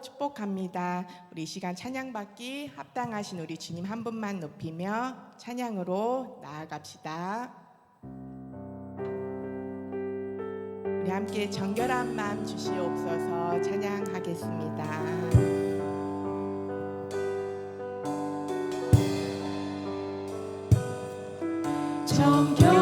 축복합니다. 우리 이 시간 찬양 받기 합당하신 우리 주님 한 분만 높이며 찬양으로 나아갑시다. 우리 함께 정결한 마음 주시옵소서 찬양하겠습니다. 정결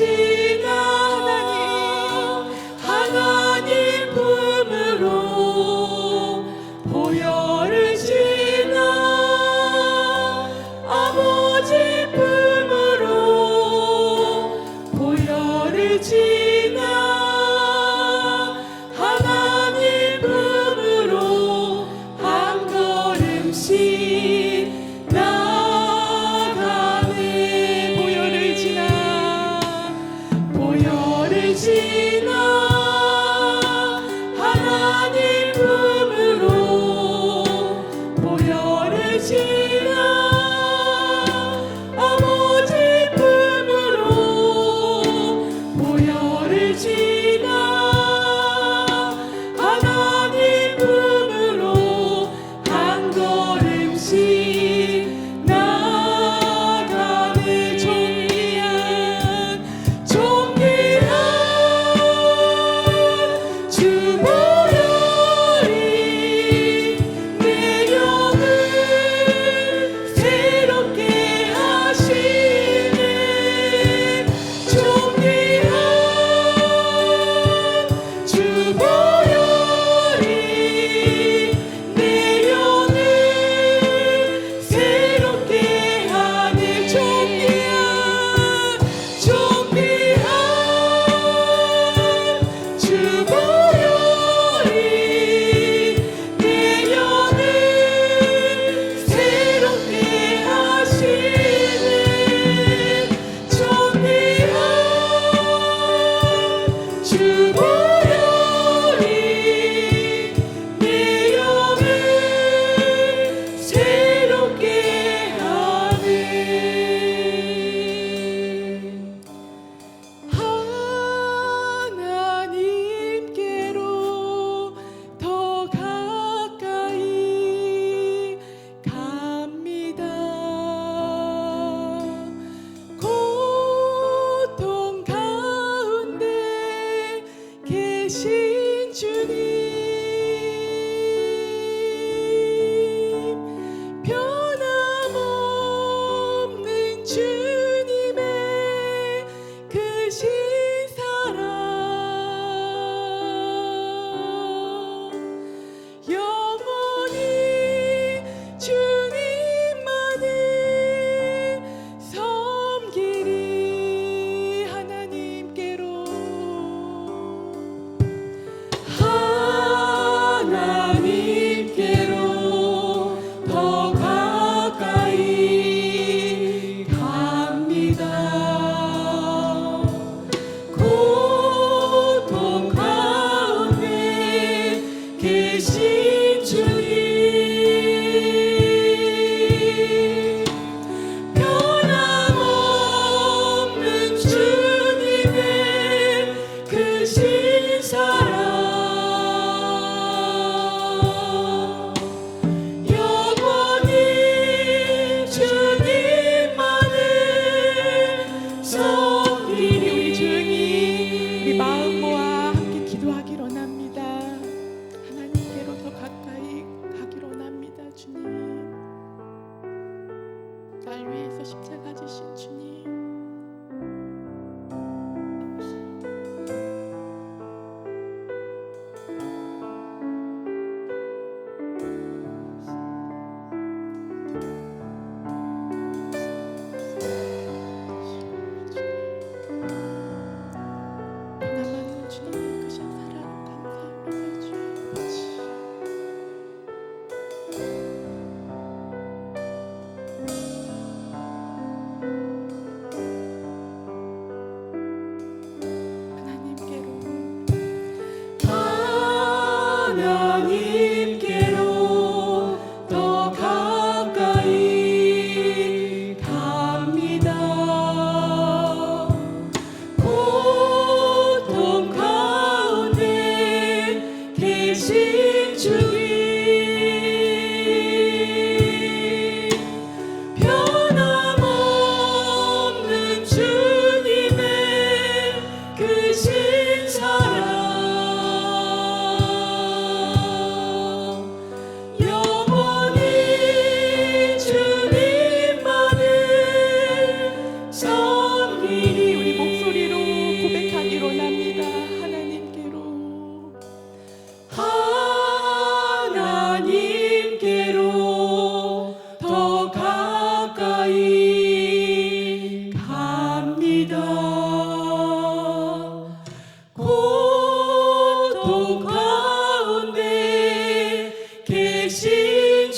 see.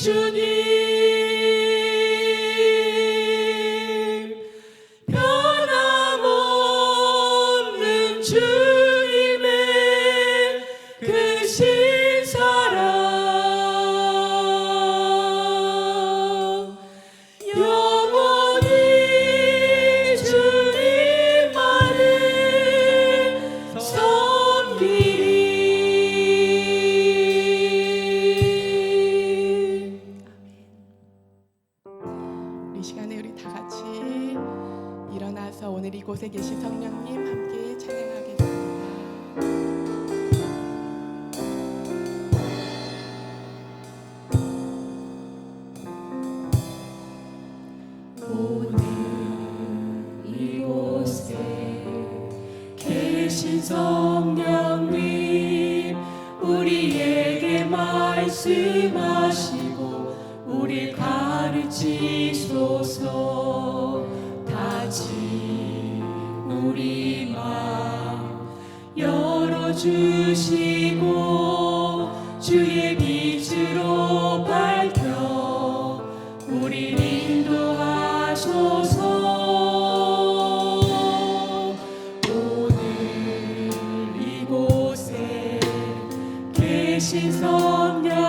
should you 곳에 계신 성령님 함께 찬양하겠습니다. 오늘 이곳에 계신 성령님 우리에게 말씀하시고 우리 가르치소서 다지 우리 마음 열어주시고 주의 빛으로 밝혀 우리 인도하소서. 오늘 이곳에 계신 성령